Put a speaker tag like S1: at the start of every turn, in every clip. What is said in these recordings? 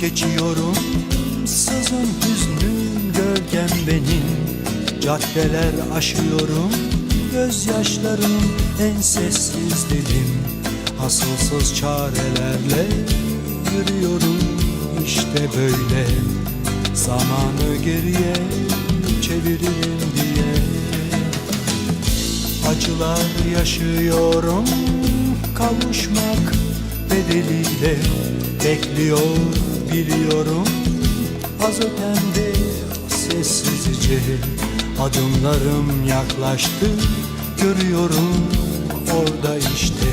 S1: geçiyorum. Sızın hüznün gölgem benim. Caddeler aşıyorum. Gözyaşlarım en sessiz dilim. Asılsız çarelerle yürüyorum. İşte böyle. Zamanı geriye çeviririm diye. Acılar yaşıyorum. Kavuşmak bedeliyle Bekliyor biliyorum. Az ötemde sessizce Adımlarım yaklaştı. Görüyorum orada işte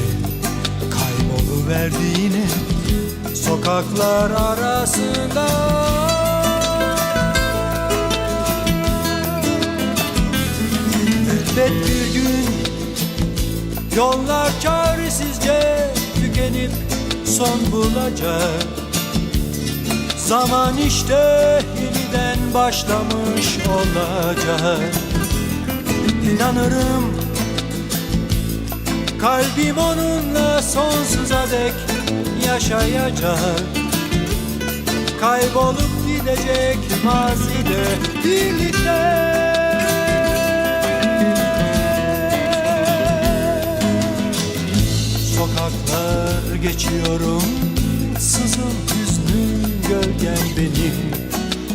S1: Kayboluverdi yine sokaklar arasında. Elbet bir gün Yollar çaresizce tükenip son bulacak. Zaman işte yeniden başlamış olacak. İnanırım Kalbim onunla sonsuza dek yaşayacak. Kaybolup gidecek mazide birlikte geçiyorum. Sızım hüznün gölgen benim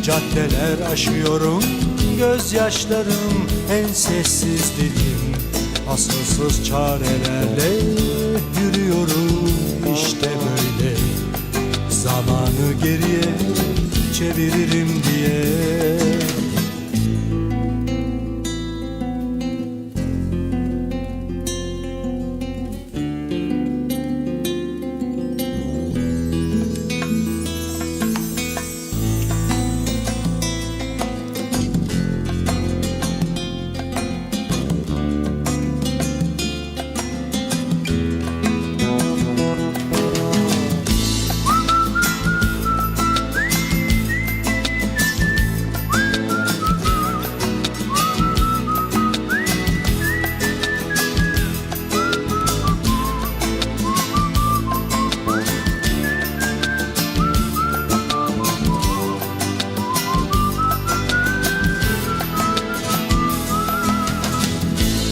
S1: Caddeler aşıyorum. Gözyaşlarım en sessiz dilim Asılsız çarelerle yürüyorum. İşte böyle. Zamanı geriye çeviririm diye